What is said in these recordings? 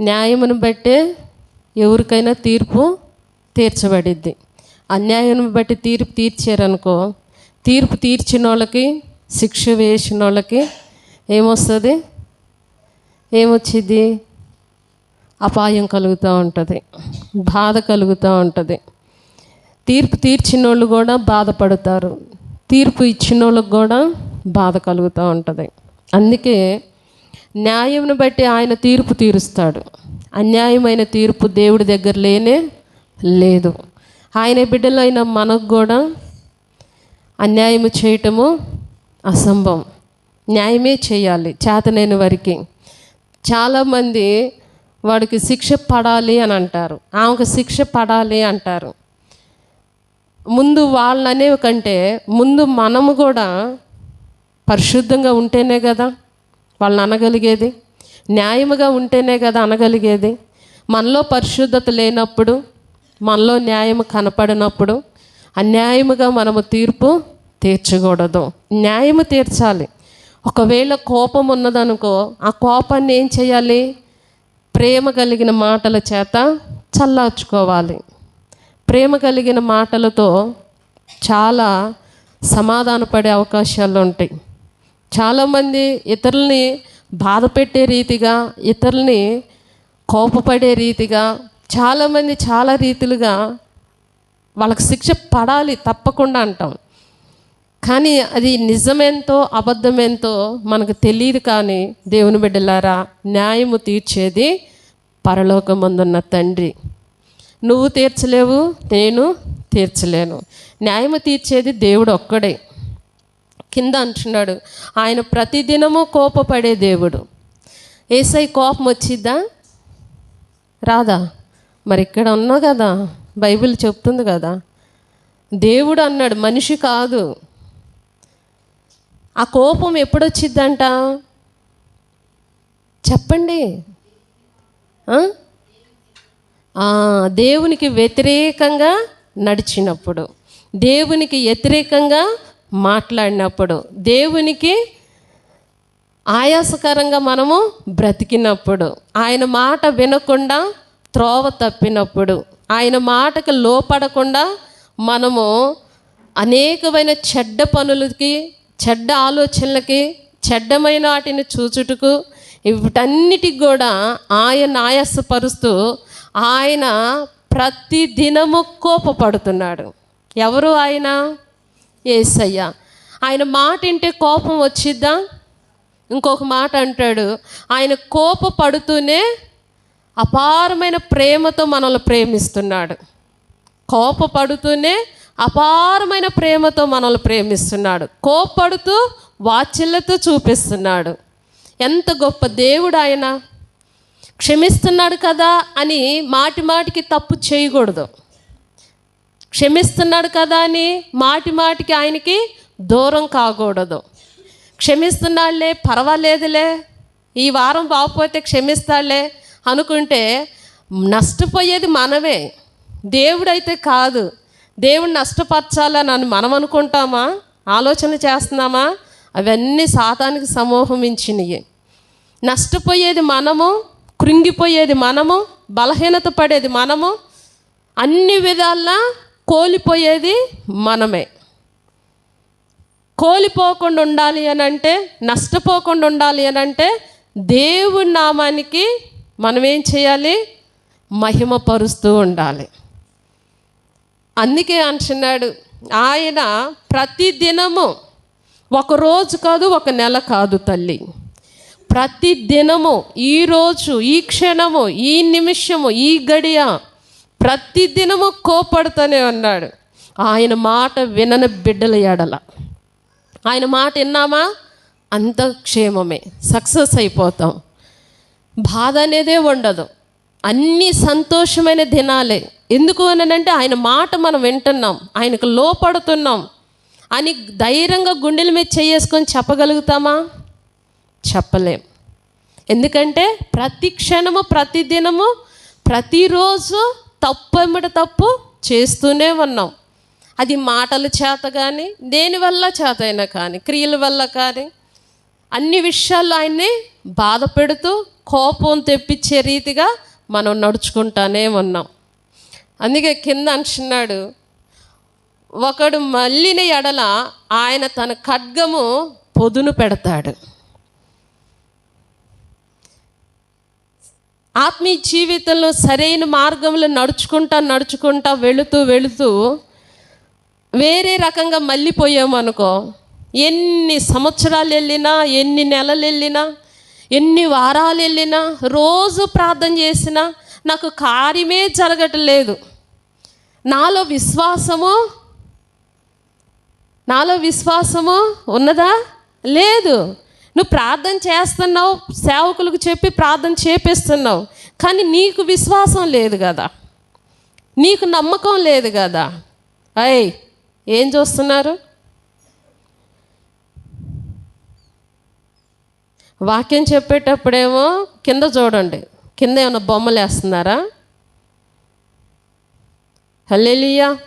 న్యాయమును బట్టే ఎవరికైనా తీర్పు తీర్చబడిద్ది. అన్యాయం బట్టి తీర్పు తీర్చారనుకో తీర్పు తీర్చిన వాళ్ళకి శిక్ష వేసిన వాళ్ళకి ఏమొస్తుంది? ఏమొచ్చింది అపాయం కలుగుతూ ఉంటుంది. బాధ కలుగుతూ ఉంటుంది. తీర్పు తీర్చిన వాళ్ళు కూడా బాధపడతారు. తీర్పు ఇచ్చిన వాళ్ళకి కూడా బాధ కలుగుతూ ఉంటుంది. అందుకే న్యాయంను బట్టి ఆయన తీర్పు తీరుస్తాడు. అన్యాయమైన తీర్పు దేవుడి దగ్గర లేనే లేదు. ఆయన బిడ్డలైన మనకు కూడా అన్యాయము చేయటము అసంభవం. న్యాయమే చేయాలి చేతనైన వారికి. చాలామంది వాడికి శిక్ష పడాలి అని అంటారు. ఆమెకు శిక్ష పడాలి అంటారు. ముందు వాళ్ళనే కంటే ముందు మనము కూడా పరిశుద్ధంగా ఉంటేనే కదా వాళ్ళని అనగలిగేది? న్యాయముగా ఉంటేనే కదా అనగలిగేది? మనలో పరిశుద్ధత లేనప్పుడు మనలో న్యాయం కనపడినప్పుడు అన్యాయముగా మనము తీర్పు తీర్చకూడదు. న్యాయము తీర్చాలి. ఒకవేళ కోపం ఉన్నదనుకో ఆ కోపాన్ని ఏం చేయాలి? ప్రేమ కలిగిన మాటల చేత చల్లార్చుకోవాలి. ప్రేమ కలిగిన మాటలతో చాలా సమాధానపడే అవకాశాలు ఉంటాయి చాలామంది ఇతరుల్ని బాధ పెట్టే రీతిగా ఇతరుల్ని కోపపడే రీతిగా చాలామంది చాలా రీతిలుగా వాళ్ళకి శిక్ష పడాలి తప్పకుండా అంటాం. కానీ అది నిజమేంతో అబద్ధమేంతో మనకు తెలియదు కానీ దేవుని బిడ్డలారా న్యాయము తీర్చేది పరలోకమందున్న తండ్రి. నువ్వు తీర్చలేవు నేను తీర్చలేను. న్యాయము తీర్చేది దేవుడు ఒక్కడే. కింద అంటున్నాడు ఆయన ప్రతిదినము కోపపడే దేవుడు. ఏసై కోపం వచ్చిద్దా రాదా? మరి ఇక్కడ ఉన్నావు కదా బైబిల్ చెప్తుంది కదా. దేవుడు అన్నాడు మనిషి కాదు. ఆ కోపం ఎప్పుడొచ్చిద్దంట? చెప్పండి. దేవునికి వ్యతిరేకంగా నడిచినప్పుడు దేవునికి వ్యతిరేకంగా మాట్లాడినప్పుడు దేవునికి ఆయాసకరంగా మనము బ్రతికినప్పుడు ఆయన మాట వినకుండా త్రోవ తప్పినప్పుడు ఆయన మాటకు లోపడకుండా మనము అనేకమైన చెడ్డ పనులకి చెడ్డ ఆలోచనలకి చెడ్డమైన వాటిని చూచుటకు వీటన్నిటికి కూడా ఆయన ఆయాసపరుస్తూ ఆయన ప్రతి దినము కోపపడుతున్నాడు. ఎవరు ఆయన? ఏసయ్య. ఆయన మాట వింటే కోపం వచ్చిద్దా? ఇంకొక మాట అంటాడు ఆయన కోపపడుతూనే అపారమైన ప్రేమతో మనల్ని ప్రేమిస్తున్నాడు. కోపపడుతూనే అపారమైన ప్రేమతో మనల్ని ప్రేమిస్తున్నాడు. కోపడుతూ వాత్సల్యతో చూపిస్తున్నాడు. ఎంత గొప్ప దేవుడు ఆయన. క్షమిస్తున్నాడు కదా అని మాటి మాటికి తప్పు చేయకూడదు. క్షమిస్తున్నాడు కదా అని మాటి మాటికి ఆయనకి దూరం కాకూడదు. క్షమిస్తున్నాడులే పర్వాలేదులే. ఈ వారం బాగపోతే క్షమిస్తాడులే అనుకుంటే నష్టపోయేది మనమే. దేవుడైతే కాదు. దేవుడు నష్టపరచాలని అని మనం అనుకుంటామా? ఆలోచన చేస్తున్నామా? అవన్నీ సాతానికి సమూహమించినవి నష్టపోయేది మనము కృంగిపోయేది మనము బలహీనత పడేది మనము అన్ని విధాలా కోల్పోయేది మనమే. కోల్పోకుండా ఉండాలి అని అంటే నష్టపోకుండా ఉండాలి అని అంటే దేవుడి నామానికి మనం ఏం చేయాలి? మహిమ పరుస్తూ ఉండాలి. అందుకే అంటున్నాడు ఆయన ప్రతి దినము ఒక రోజు కాదు ఒక నెల కాదు తల్లి. ప్రతి దినము ఈ రోజు ఈ క్షణము ఈ నిమిషము ఈ గడియ ప్రతిదినము కోపడుతూనే ఉన్నాడు. ఆయన మాట వినని బిడ్డల ఎడల. ఆయన మాట విన్నామా? అంత క్షేమమే. సక్సెస్ అయిపోతాం. బాధ అనేదే ఉండదు. అన్ని సంతోషమైన దినాలే. ఎందుకు అనంటే ఆయన మాట మనం వింటున్నాం. ఆయనకు లోపడుతున్నాం. అని ధైర్యంగా గుండెల మీద చేసుకొని చెప్పగలుగుతామా? చెప్పలేం. ఎందుకంటే ప్రతి క్షణము ప్రతి దినము ప్రతిరోజు తప్పు ఎమ్మట తప్పు చేస్తూనే ఉన్నాం. అది మాటల చేత కానీ దేనివల్ల చేత అయినా కానీ క్రియల వల్ల కానీ అన్ని విషయాల్లో ఆయన్ని బాధ పెడుతూ కోపం తెప్పించే రీతిగా మనం నడుచుకుంటానే ఉన్నాం. అందుకే కింద అంటున్నాడు ఒకడు మళ్ళిన ఎడల ఆయన తన ఖడ్గము పొదును పెడతాడు. ఆత్మీయ జీవితంలో సరైన మార్గంలో నడుచుకుంటా నడుచుకుంటా వెళుతూ వెళుతూ వేరే రకంగా మళ్ళీపోయామనుకో ఎన్ని సంవత్సరాలు వెళ్ళినా ఎన్ని నెలలు వెళ్ళినా ఎన్ని వారాలు వెళ్ళినా రోజు ప్రార్థన చేసినా నాకు కార్యమే జరగట్లేదు. నాలో విశ్వాసము నాలో విశ్వాసము ఉన్నదా? లేదు. నువ్వు ప్రార్థన చేస్తున్నావు సేవకులకు చెప్పి ప్రార్థన చేపిస్తున్నావు కానీ నీకు విశ్వాసం లేదు కదా. నీకు నమ్మకం లేదు కదా. అయ్ ఏం చూస్తున్నారు? వాక్యం చెప్పేటప్పుడేమో కింద చూడండి. కింద ఏమైనా బొమ్మలు వేస్తున్నారా హల్లెలూయా.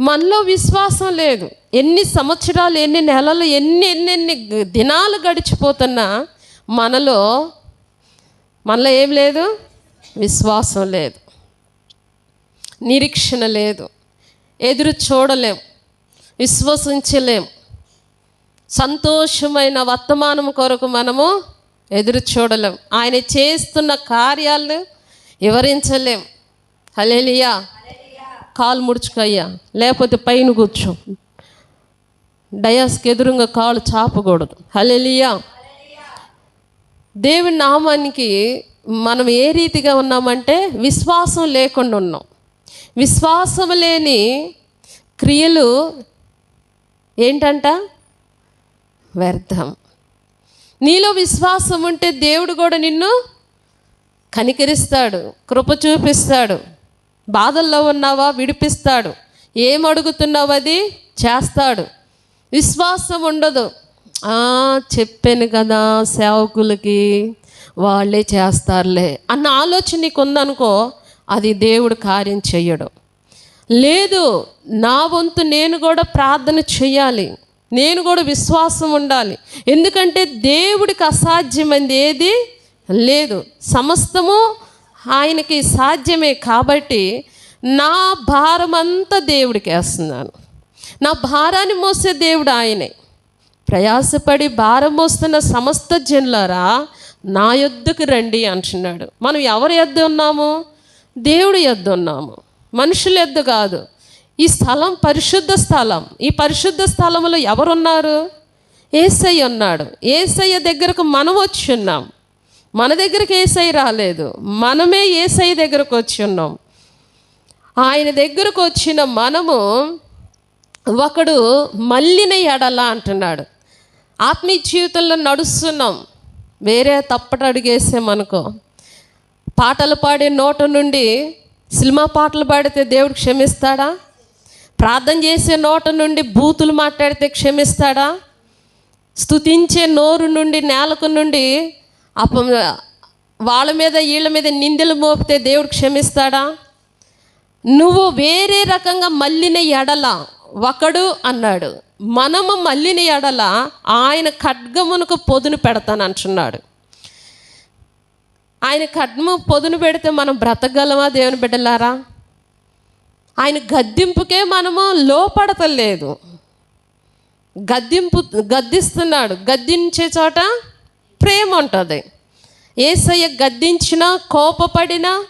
మనలో విశ్వాసం లేదు. ఎన్ని సంవత్సరాలు ఎన్ని నెలలు ఎన్ని ఎన్ని ఎన్ని దినాలు గడిచిపోతున్నా మనలో మనలో ఏం లేదు? విశ్వాసం లేదు. నిరీక్షణ లేదు. ఎదురు చూడలేం. విశ్వసించలేం. సంతోషమైన వర్తమానం కొరకు మనము ఎదురు చూడలేం. ఆయన చేస్తున్న కార్యాలు వివరించలేం. హలేలియా కాలు ముడుచుకయ్యా లేకపోతే పైన కూర్చో. డయాస్కి ఎదురుగా కాలు చాపకూడదు. హలెలియా దేవుని నామానికి మనం ఏ రీతిగా ఉన్నామంటే విశ్వాసం లేకుండా ఉన్నాం. విశ్వాసం లేని క్రియలు ఏంటంట? వ్యర్థం. నీలో విశ్వాసం ఉంటే దేవుడు కూడా నిన్ను కనికరిస్తాడు కృప చూపిస్తాడు. బాధల్లో ఉన్నావా? విడిపిస్తాడు. ఏం అడుగుతున్నావు అది? చేస్తాడు. విశ్వాసం ఉండదు. చెప్పాను కదా సేవకులకి వాళ్ళే చేస్తారులే అన్న ఆలోచన నీకు ఉందనుకో అది దేవుడు కార్యం చెయ్యడు. లేదు నా వంతు నేను కూడా ప్రార్థన చేయాలి నేను కూడా విశ్వాసం ఉండాలి. ఎందుకంటే దేవుడికి అసాధ్యమైంది ఏది? లేదు. సమస్తము ఆయనకి సాధ్యమే కాబట్టి నా భారమంతా దేవుడికి వేస్తున్నాను. నా భారాన్ని మోసే దేవుడు ఆయనే. ప్రయాసపడి భారం మోస్తున్న సమస్త జనులారా నా యొద్దకు రండి అంటున్నాడు. మనం ఎవరి యొద్ద ఉన్నాము? దేవుడి యొద్ద ఉన్నాము. మనుషుల యొద్ద కాదు. ఈ స్థలం పరిశుద్ధ స్థలం. ఈ పరిశుద్ధ స్థలంలో ఎవరున్నారు? ఏసయ్య ఉన్నాడు. ఏసయ్య దగ్గరకు మనం వచ్చి ఉన్నాం. మన దగ్గరికి ఏసై రాలేదు. మనమే ఏసై దగ్గరకు వచ్చి ఉన్నాం. ఆయన దగ్గరకు వచ్చిన మనము ఒకడు మల్లిన ఎడల అంటున్నాడు. ఆత్మీయ జీవితంలో నడుస్తున్నాం. వేరే తప్పట అడిగేసామనుకో పాటలు పాడే నోట నుండి సినిమా పాటలు పాడితే దేవుడు క్షమిస్తాడా? ప్రార్థన చేసే నోట నుండి బూతులు మాట్లాడితే క్షమిస్తాడా? స్తుతించే నోరు నుండి నేలకు నుండి అప వాళ్ళ మీద వీళ్ళ మీద నిందలు మోపితే దేవుడు క్షమిస్తాడా? నువ్వు వేరే రకంగా మల్లిన ఎడల ఒకడు అన్నాడు. మనము మల్లిన ఎడల ఆయన ఖడ్గమునకు పొదును పెడతాను అంటున్నాడు. ఆయన ఖడ్గము పొదును పెడితే మనం బ్రతకగలమా దేవుని బిడ్డలారా? ఆయన గద్దింపుకే మనము లోపడతలేదు. గద్దింపు గద్దిస్తున్నాడు. గద్దించే చోట ప్రేమ ఉంటుంది. ఏసయ్య గద్దించినా కోపపడినా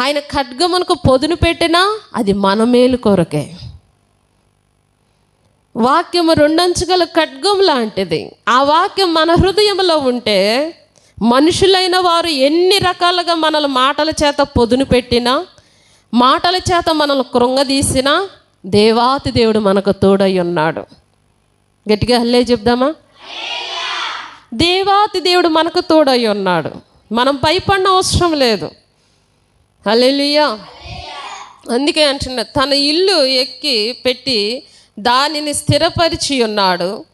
ఆయన ఖడ్గమునకు పొదును పెట్టినా అది మన మేలు కొరకే. వాక్యము రెండంచుగల ఖడ్గం లాంటిది. ఆ వాక్యం మన హృదయంలో ఉంటే మనుషులైన వారు ఎన్ని రకాలుగా మనల్ని మాటల చేత పొదును పెట్టినా మాటల చేత మనల్ని కృంగదీసినా దేవాతి దేవుడు మనకు తోడై ఉన్నాడు. గట్టిగా హల్లే చెప్దామా? దేవాతి దేవుడు మనకు తోడై ఉన్నాడు. మనం భయపడిన అవసరం లేదు. హల్లెలూయా. అందుకే అంటున్నా తన ఇల్లు ఎక్కి పెట్టి దానిని స్థిరపరిచి ఉన్నాడు.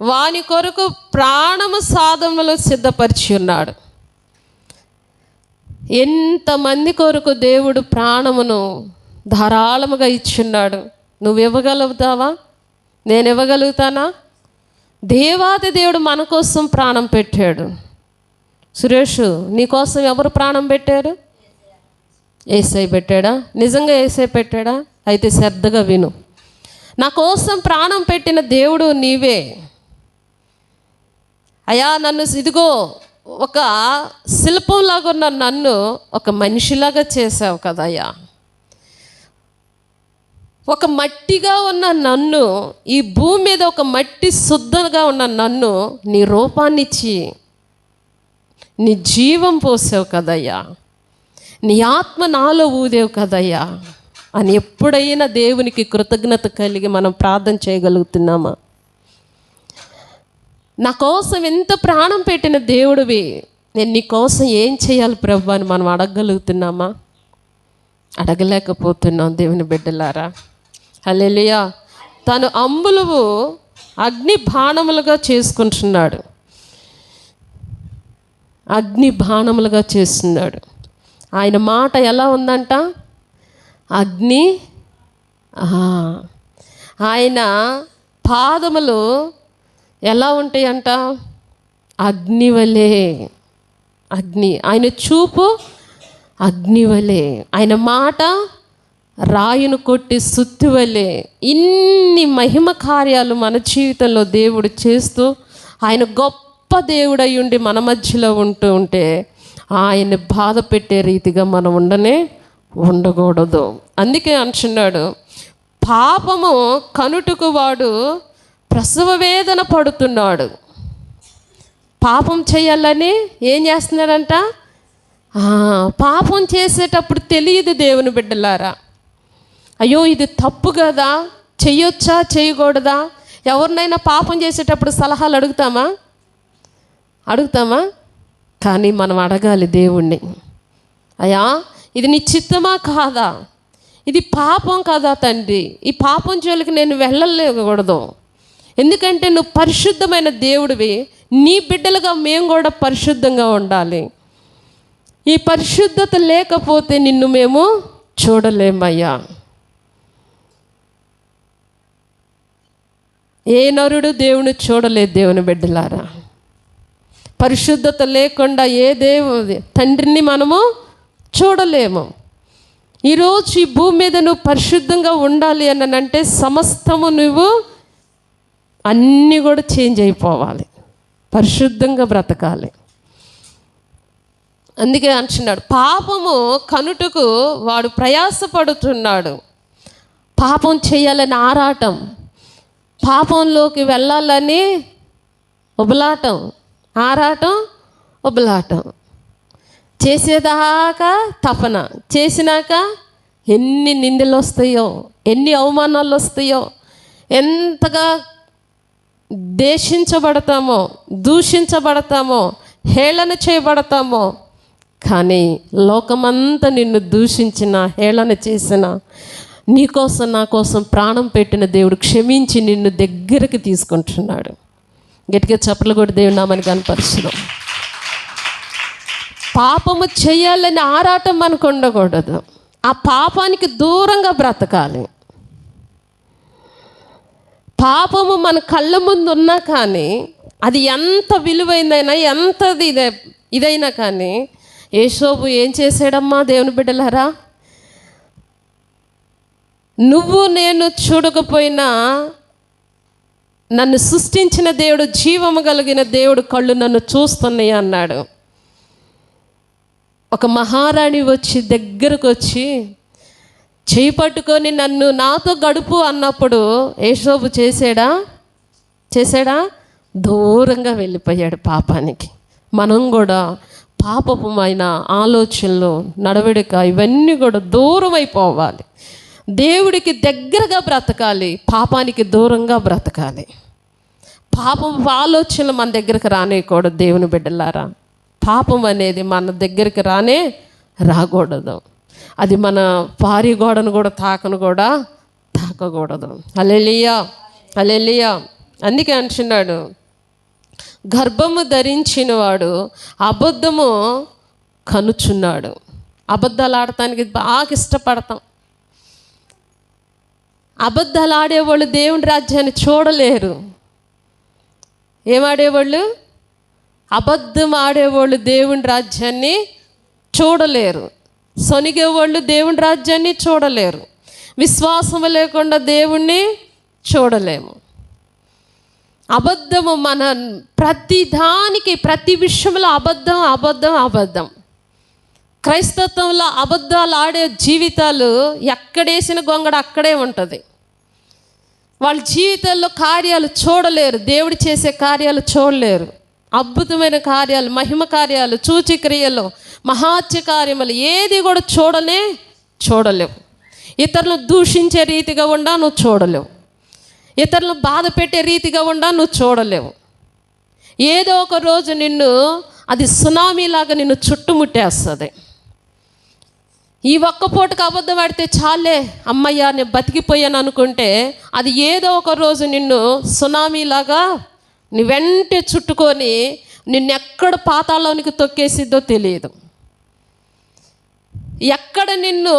వాని కొరకు ప్రాణము సాధములు సిద్ధపరిచి ఉన్నాడు. ఎంతమంది కొరకు దేవుడు ప్రాణమును ధారాళముగా ఇచ్చున్నాడు నువ్వు ఇవ్వగలుగుతావా? నేను ఇవ్వగలుగుతానా? దేవాది దేవుడు మన కోసం ప్రాణం పెట్టాడు. సురేష్ నీకోసం ఎవరు ప్రాణం పెట్టారు? ఏసై పెట్టాడా? నిజంగా ఏసై పెట్టాడా? అయితే శ్రద్ధగా విను. నా కోసం ప్రాణం పెట్టిన దేవుడు నీవే. అయ్యా నన్ను ఇదిగో ఒక శిల్పంలాగా ఉన్న నన్ను ఒక మనిషిలాగా చేసావు కదయ్యా. ఒక మట్టిగా ఉన్న నన్ను ఈ భూమి మీద ఒక మట్టి శుద్ధంగా ఉన్న నన్ను నీ రూపాన్నిచ్చి నీ జీవం పోసావు కదయ్యా. నీ ఆత్మ నాలో ఊదేవు కదయ్యా. అని ఎప్పుడైనా దేవునికి కృతజ్ఞత కలిగి మనం ప్రార్థన చేయగలుగుతున్నామా? నా కోసం ఎంత ప్రాణం పెట్టిన దేవుడివి నేను నీ కోసం ఏం చేయాలి ప్రభు అని మనం అడగగలుగుతున్నామా? అడగలేకపోతున్నాం దేవుని బిడ్డలారా. హల్లెలూయా. తను అంబులువు అగ్ని బాణములుగా చేసుకుంటున్నాడు. అగ్ని బాణములుగా చేస్తున్నాడు. ఆయన మాట ఎలా ఉందంట? అగ్ని ఆయన పాదములు ఎలా ఉంటాయంట? అగ్నివలే అగ్ని ఆయన చూపు అగ్నివలే ఆయన మాట రాయును కొట్టి సుత్తివలే ఇన్ని మహిమ కార్యాలు మన జీవితంలో దేవుడు చేస్తూ ఆయన గొప్ప దేవుడై ఉండి మన మధ్యలో ఉంటూ ఉంటే ఆయన బాధ పెట్టే రీతిగా మనం ఉండనే ఉండకూడదు. అందుకే అంటున్నాడు పాపము కనుటకు వాడు ప్రసవ వేదన పడుతున్నాడు. పాపం చేయాలని ఏం చేస్తున్నాడంట? పాపం చేసేటప్పుడు తెలియదు దేవుని బిడ్డలారా. అయ్యో ఇది తప్పు కదా? చెయ్యొచ్చా? చేయకూడదా ఎవరినైనా పాపం చేసేటప్పుడు సలహాలు అడుగుతామా? అడుగుతామా? కానీ మనం అడగాలి దేవుణ్ణి. అయ్యా ఇది నీ చిత్తమా కాదా? ఇది పాపం కాదా తండ్రి. ఈ పాపం జోలికి నేను వెళ్ళలేకూడదు. ఎందుకంటే నువ్వు పరిశుద్ధమైన దేవుడివి. నీ బిడ్డలుగా మేము కూడా పరిశుద్ధంగా ఉండాలి. ఈ పరిశుద్ధత లేకపోతే నిన్ను మేము చూడలేమయ్యా. ఏ నరుడు దేవుని చూడలేదు దేవుని బిడ్డలారా? పరిశుద్ధత లేకుండా ఏ దేవు తండ్రిని మనము చూడలేము. ఈరోజు ఈ భూమి మీద నువ్వు పరిశుద్ధంగా ఉండాలి అని అంటే సమస్తము నువ్వు అన్నీ కూడా చేంజ్ అయిపోవాలి. పరిశుద్ధంగా బ్రతకాలి. అందుకే అంటున్నాడు పాపము కనుటకు వాడు ప్రయాసపడుతున్నాడు. పాపం చేయాలని ఆరాటం. పాపంలోకి వెళ్ళాలని ఉబలాటం ఆరాటం ఉబలాటం. చేసేదాకా తపన చేసినాక ఎన్ని నిందలు వస్తాయో ఎన్ని అవమానాలు వస్తాయో ఎంతగా దేశించబడతామో దూషించబడతామో హేళన చేయబడతామో కానీ లోకమంతా నిన్ను దూషించిన హేళన చేసిన నీకోసం నా కోసం ప్రాణం పెట్టిన దేవుడు క్షమించి నిన్ను దగ్గరికి తీసుకుంటున్నాడు. గట్టిగా చెప్పలు కూడా దేవుడు నామని కనపరుచుదాం పాపము చేయాలని ఆరాటం మనకు ఉండకూడదు. ఆ పాపానికి దూరంగా బ్రతకాలి. పాపము మన కళ్ళ ముందు ఉన్నా కానీ అది ఎంత విలువైందైనా ఎంతది ఇదే ఇదైనా కానీ యేసోబు ఏం చేసాడమ్మా దేవుని బిడ్డలారా? నువ్వు నేను చూడకపోయినా నన్ను సృష్టించిన దేవుడు జీవము కలిగిన దేవుడు కళ్ళు నన్ను చూస్తున్నాయి అన్నాడు. ఒక మహారాణి వచ్చి దగ్గరకు వచ్చి చేయి పట్టుకొని నన్ను నాతో గడుపు అన్నప్పుడు ఏషోబు చేసాడా? చేసాడా? దూరంగా వెళ్ళిపోయాడు పాపానికి. మనం కూడా పాపపమైన ఆలోచనలు నడవడిక ఇవన్నీ కూడా దూరం అయిపోవాలి దేవుడికి దగ్గరగా బ్రతకాలి పాపానికి దూరంగా బ్రతకాలి. పాపం ఆలోచనలు మన దగ్గరకు రానేయకూడదు దేవుని బిడ్డలారా. పాపం అనేది మన దగ్గరికి రానే రాకూడదు. అది మన పారి గోడను కూడా తాకను కూడా తాకకూడదు. అలెలియా అలెలియా అందుకే అంటున్నాడు గర్భము ధరించిన వాడు అబద్ధము కనుచున్నాడు. అబద్ధాలు ఆడటానికి బాగా ఇష్టపడతాం. అబద్ధాలు ఆడేవాళ్ళు దేవుని రాజ్యాన్ని చూడలేరు. ఏమాడేవాళ్ళు? అబద్ధం ఆడేవాళ్ళు దేవుని రాజ్యాన్ని చూడలేరు. సొనిగేవాళ్ళు దేవుని రాజ్యాన్ని చూడలేరు. విశ్వాసం లేకుండా దేవుణ్ణి చూడలేము. అబద్ధము మన ప్రతి దానికి ప్రతి విషయంలో అబద్ధం అబద్ధం అబద్ధం. క్రైస్తత్వంలో అబద్ధాలు ఆడే జీవితాలు ఎక్కడేసిన గొంగడ అక్కడే ఉంటుంది. వాళ్ళ జీవితంలో కార్యాలు చూడలేరు. దేవుడు చేసే కార్యాలు చూడలేరు. అద్భుతమైన కార్యాలు మహిమ కార్యాలు సూచిక్రియలు మహాత్య కార్యములు ఏది కూడా చూడనే చూడలేవు. ఇతరులు దూషించే రీతిగా ఉండా నువ్వు చూడలేవు. ఇతరులను బాధ పెట్టే రీతిగా ఉండా నువ్వు చూడలేవు. ఏదో ఒక రోజు నిన్ను అది సునామీలాగా నిన్ను చుట్టుముట్టేస్తుంది. ఈ ఒక్క పూటకు అబద్ధం ఆడితే చాలే అమ్మయ్య నేను బతికిపోయాను అనుకుంటే అది ఏదో ఒక రోజు నిన్ను సునామీలాగా నీ వెంటే చుట్టుకొని నిన్నెక్కడ పాతాళానికి తొక్కేసిద్దో తెలియదు. ఎక్కడ నిన్ను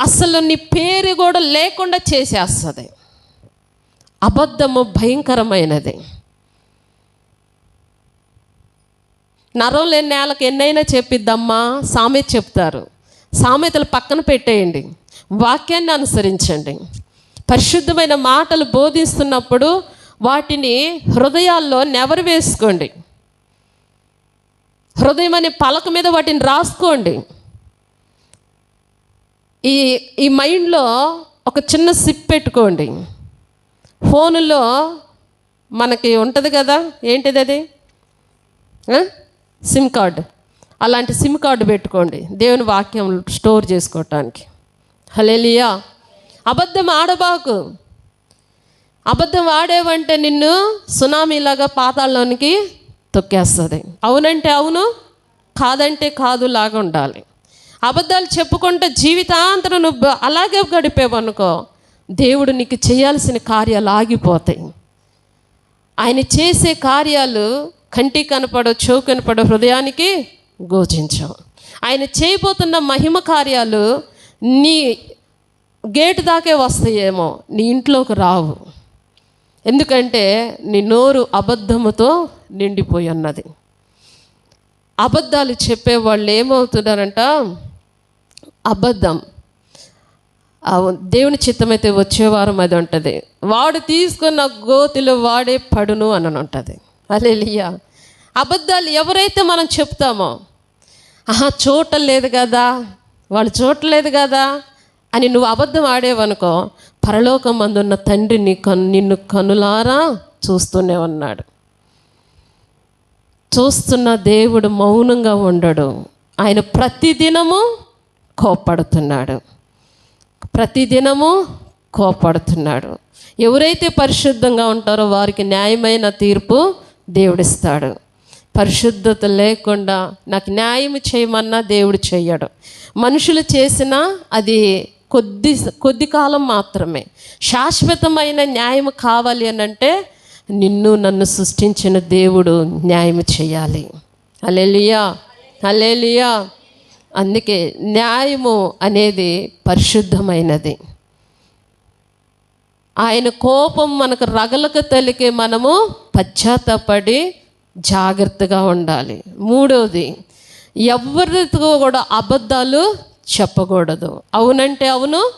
అసలు నీ పేరు కూడా లేకుండా చేసేస్తుంది. అబద్ధము భయంకరమైనది. నరం లేని నేలకు ఎన్నైనా చెప్పిద్దమ్మా సామె చెప్తారు. సామెతలు పక్కన పెట్టేయండి. వాక్యాన్ని అనుసరించండి. పరిశుద్ధమైన మాటలు బోధిస్తున్నప్పుడు వాటిని హృదయాల్లో నెవరు వేసుకోండి. హృదయం అనే పలక మీద వాటిని రాసుకోండి. ఈ ఈ మైండ్లో ఒక చిన్న సిప్ పెట్టుకోండి. ఫోనులో మనకి ఉంటుంది కదా ఏంటిది అది సిమ్ కార్డు. అలాంటి సిమ్ కార్డు పెట్టుకోండి. దేవుని వాక్యం స్టోర్ చేసుకోవటానికి. హలేలియా అబద్ధం ఆడబాకు. అబద్ధం ఆడేవంటే నిన్ను సునామీలాగా పాతాల్లోనికి తొక్కేస్తుంది. అవునంటే అవును కాదంటే కాదు లాగా ఉండాలి. అబద్ధాలు చెప్పుకుంటే జీవితాంతరం నువ్వు అలాగే గడిపేవనుకో దేవుడు నీకు చేయాల్సిన కార్యాలు ఆగిపోతాయి. ఆయన చేసే కార్యాలు కంటికి కనపడో చెవు కనపడో హృదయానికి గోచించాం ఆయన చేయబోతున్న మహిమ కార్యాలు నీ గేటు దాకే వస్తాయేమో నీ ఇంట్లోకి రావు. ఎందుకంటే నీ నోరు అబద్ధముతో నిండిపోయి ఉన్నది. అబద్ధాలు చెప్పేవాళ్ళు ఏమవుతున్నారంట? అబద్ధం. దేవుని చిత్తమైతే వచ్చేవారం అది ఉంటుంది. వాడు తీసుకున్న గోతిలో వాడే పడును అని ఉంటుంది అలెలియా అబద్ధాలు ఎవరైతే మనం చెప్తామో ఆహా చూడలేదు కదా వాళ్ళు చూడలేదు కదా అని నువ్వు అబద్ధం ఆడేవనుకో పరలోకం అందున్న తండ్రి నీ కన్ను నిన్ను కనులారా చూస్తూనే ఉన్నాడు. చూస్తున్న దేవుడు మౌనంగా ఉండడు. ఆయన ప్రతిదినము కోపడుతున్నాడు ప్రతిదినము కోపడుతున్నాడు ఎవరైతే పరిశుద్ధంగా ఉంటారో వారికి న్యాయమైన తీర్పు దేవుడిస్తాడు. పరిశుద్ధత లేకుండా నాకు న్యాయం చేయమన్నా దేవుడు చేయడం మనుషులు చేసినా అది కొద్ది కొద్ది కాలం మాత్రమే. శాశ్వతమైన న్యాయం కావాలి అని అంటే నిన్ను నన్ను సృష్టించిన దేవుడు న్యాయం చేయాలి అలెలియా అలెలియా అందుకే న్యాయము అనేది పరిశుద్ధమైనది. ఆయన కోపం మనకు రగలకు తలికే మనము పశ్చాత్తపడి జాగ్రత్తగా ఉండాలి. మూడవది ఎవరితో కూడా అబద్ధాలు చెప్పకూడదు. అవునంటే అవును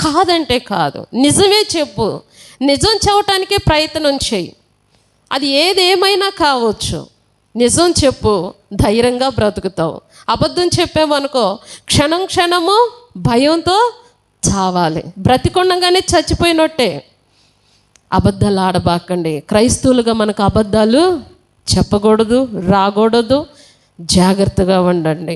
కాదంటే కాదు. నిజమే చెప్పు. నిజం చెప్పటానికే ప్రయత్నం చేయి అది ఏదేమైనా కావచ్చు. నిజం చెప్పు ధైర్యంగా బ్రతుకుతావు. అబద్ధం చెప్పామనుకో క్షణం క్షణము భయంతో చావాలి. బ్రతికొండగానే చచ్చిపోయినట్టే. అబద్ధాలు ఆడబాకండి. క్రైస్తవులుగా మనకు అబద్ధాలు చెప్పకూడదు రాకూడదు. జాగ్రత్తగా ఉండండి.